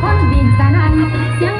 คนบินสนั่นเสียง